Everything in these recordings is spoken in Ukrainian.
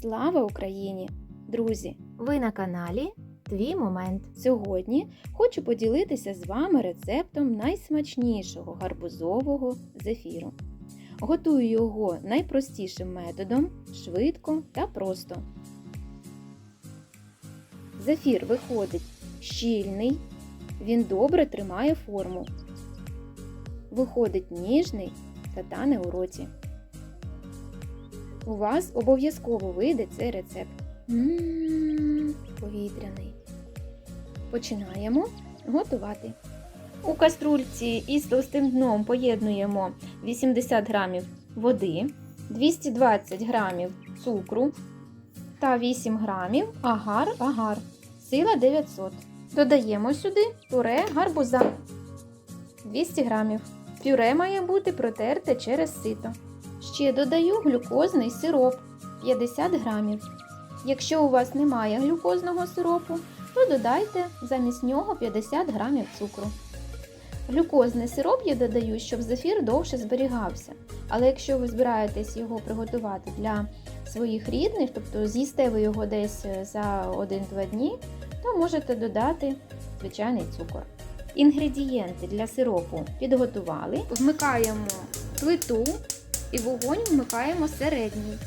Слава Україні! Друзі! Ви на каналі Твій момент. Сьогодні хочу поділитися з вами рецептом найсмачнішого гарбузового зефіру. Готую його найпростішим методом, швидко та просто. Зефір виходить щільний, він добре тримає форму. Виходить ніжний та тане у роті. У вас обов'язково вийде цей рецепт. Ммм, повітряний. Починаємо готувати. У каструльці із товстим дном поєднуємо 80 грамів води, 220 грамів цукру та 8 грамів агар-агар. Сила 900. Додаємо сюди пюре гарбуза 200 грамів. Пюре має бути протерте через сито. Ще додаю глюкозний сироп 50 грамів. Якщо у вас немає глюкозного сиропу, то додайте замість нього 50 грамів цукру. Глюкозний сироп я додаю, щоб зефір довше зберігався. Але якщо ви збираєтесь його приготувати для своїх рідних, тобто з'їсте ви його десь за 1-2 дні, то можете додати звичайний цукор. Інгредієнти для сиропу підготували. Вмикаємо плиту і вогонь вмикаємо середній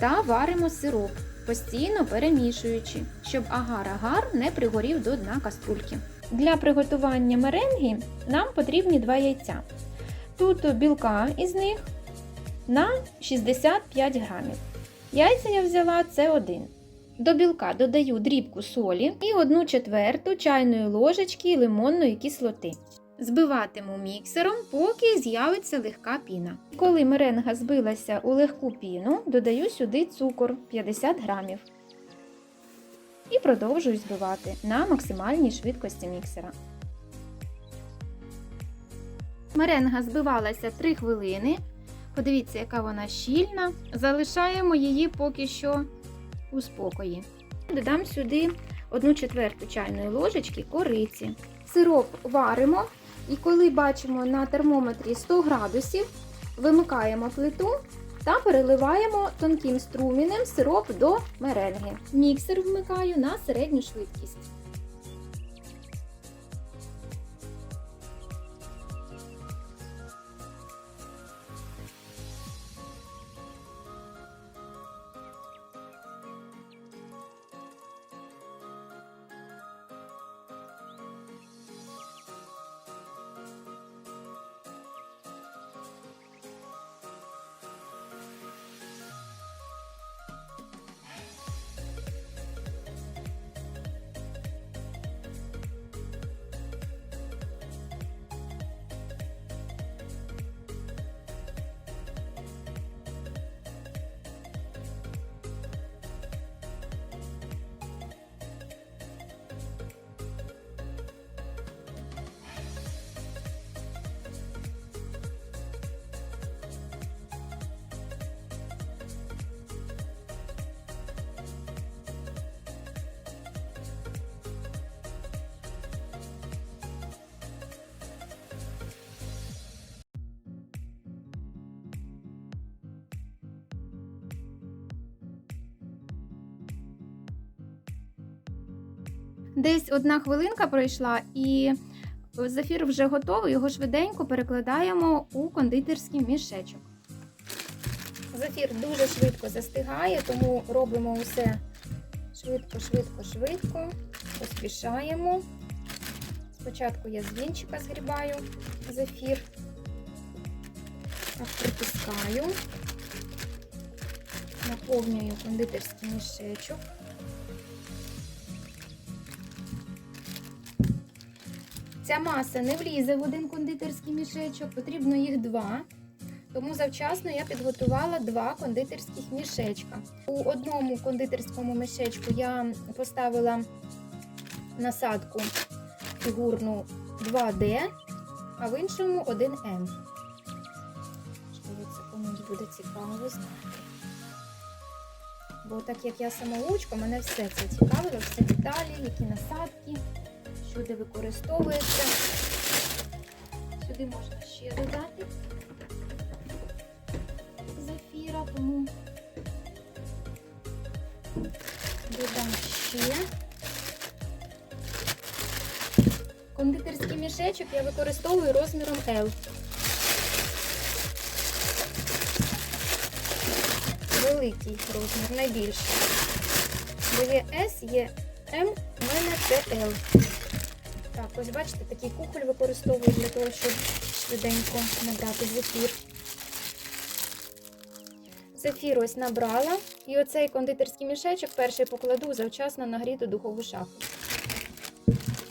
та варимо сироп, постійно перемішуючи, щоб агар-агар не пригорів до дна каструльки. Для приготування меренги нам потрібні два яйця. Тут білка із них на 65 грамів. Яйця я взяла це один. До білка додаю дрібку солі і 1 четверту чайної ложечки лимонної кислоти. Збиватиму міксером, поки з'явиться легка піна. Коли меренга збилася у легку піну, додаю сюди цукор 50 грамів. І продовжую збивати на максимальній швидкості міксера. Меренга збивалася 3 хвилини. Подивіться, яка вона щільна. Залишаємо її поки що у спокої. Додам сюди 1 четверту чайної ложечки кориці. Сироп варимо, і коли бачимо на термометрі 100 градусів, вимикаємо плиту та переливаємо тонким струмінем сироп до меренги. Міксер вмикаю на середню швидкість. Десь одна хвилинка пройшла, і зефір вже готовий. Його швиденько перекладаємо у кондитерський мішечок. Зефір дуже швидко застигає, тому робимо усе швидко, швидко, швидко, поспішаємо. Спочатку я з вінчика згрібаю зефір, так притискаю, наповнюю кондитерський мішечок. Ця маса не влізе в один кондитерський мішечок, потрібно їх два. Тому завчасно я підготувала два кондитерських мішечка. У одному кондитерському мішечку я поставила насадку фігурну 2D, а в іншому 1М. Можливо, це комусь буде цікаво знати. Бо так як я самоучка, мене все це цікавило, всі деталі, які насадки сюди використовується. Сюди можна ще додати зефіра, тому Додам ще. Кондитерський мішечок я використовую розміром L. Великий розмір, найбільший. Бо є S, є M, у мене це L. Ось бачите, такий кухоль використовую для того, щоб швиденько набрати зефір. Зефір ось набрала. І оцей кондитерський мішечок перший покладу завчасно нагріту духову шафу.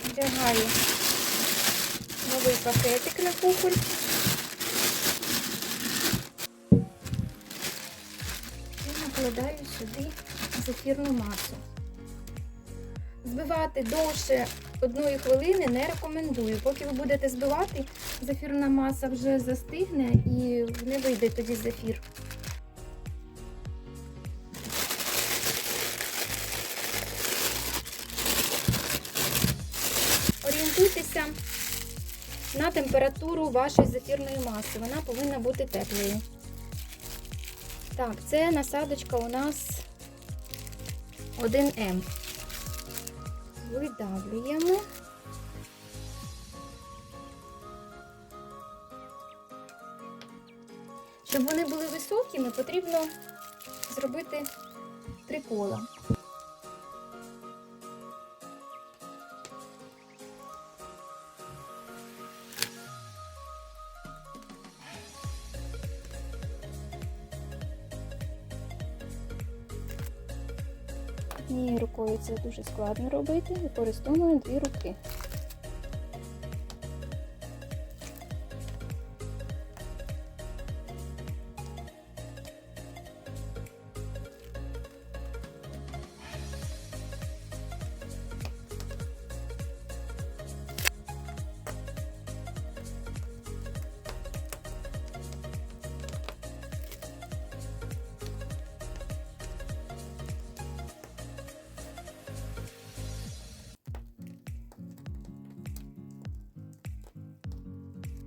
Вдягаю новий пакетик на кухоль. І накладаю сюди зефірну масу. Збивати довше одної хвилини не рекомендую. Поки ви будете збивати, зефірна маса вже застигне і не вийде тоді зефір. Орієнтуйтеся на температуру вашої зефірної маси. Вона повинна бути теплою. Так, це насадочка у нас 1М. Видавлюємо. Щоб вони були високими, потрібно зробити три кола. Однією рукою це дуже складно робити, Використовуємо дві руки.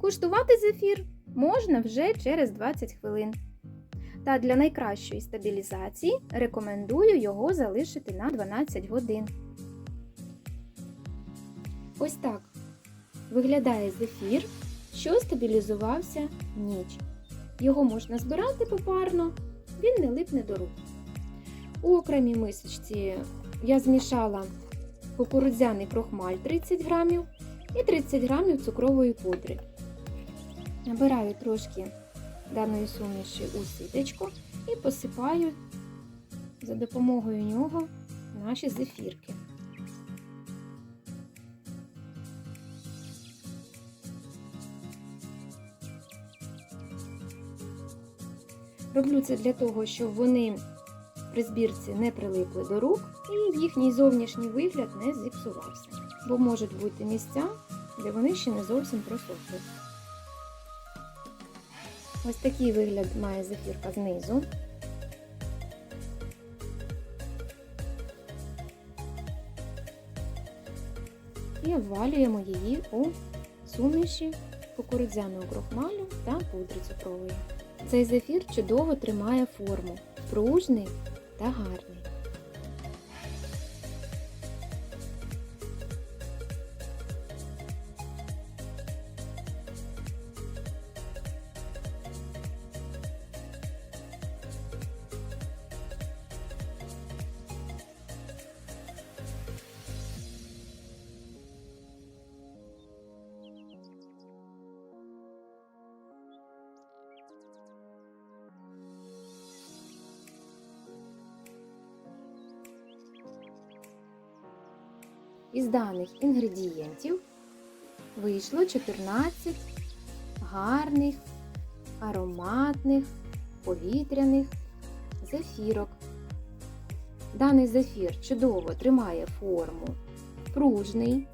Куштувати зефір можна вже через 20 хвилин. Та для найкращої стабілізації рекомендую його залишити на 12 годин. Ось так виглядає зефір, що стабілізувався ніч. Його можна збирати попарно, він не липне до рук. У окремій мисочці я змішала кукурудзяний крохмаль 30 грамів і 30 грамів цукрової пудри. Набираю трошки даної суміші у ситечко і посипаю за допомогою нього наші зефірки. Роблю це для того, щоб вони при збірці не прилипли до рук і їхній зовнішній вигляд не зіпсувався, бо можуть бути місця, де вони ще не зовсім просохли. Ось такий вигляд має зефірка знизу. І обвалюємо її у суміші кукурудзяного крохмалю та пудри цукрової. Цей зефір чудово тримає форму, пружний та гарний. Із даних інгредієнтів вийшло 14 гарних, ароматних, повітряних зефірок. Даний зефір чудово тримає форму, пружний.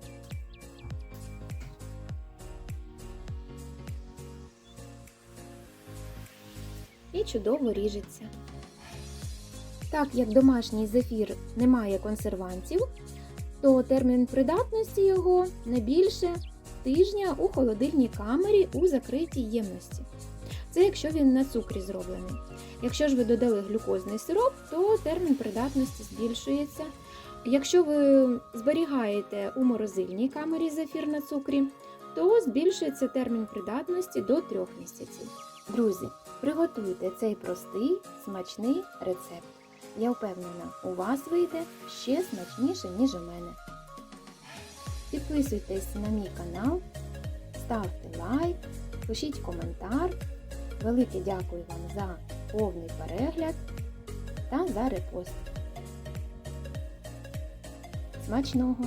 І чудово ріжеться. Так як домашній зефір не має консервантів, то термін придатності його не більше тижня у холодильній камері у закритій ємності. Це якщо він на цукрі зроблений. Якщо ж ви додали глюкозний сироп, то термін придатності збільшується. Якщо ви зберігаєте у морозильній камері зефір на цукрі, то збільшується термін придатності до 3 місяців. Друзі, приготуйте цей простий, смачний рецепт. Я впевнена, у вас вийде ще смачніше, ніж у мене. Підписуйтесь на мій канал, ставте лайк, пишіть коментар. Велике дякую вам за повний перегляд та за репост. Смачного!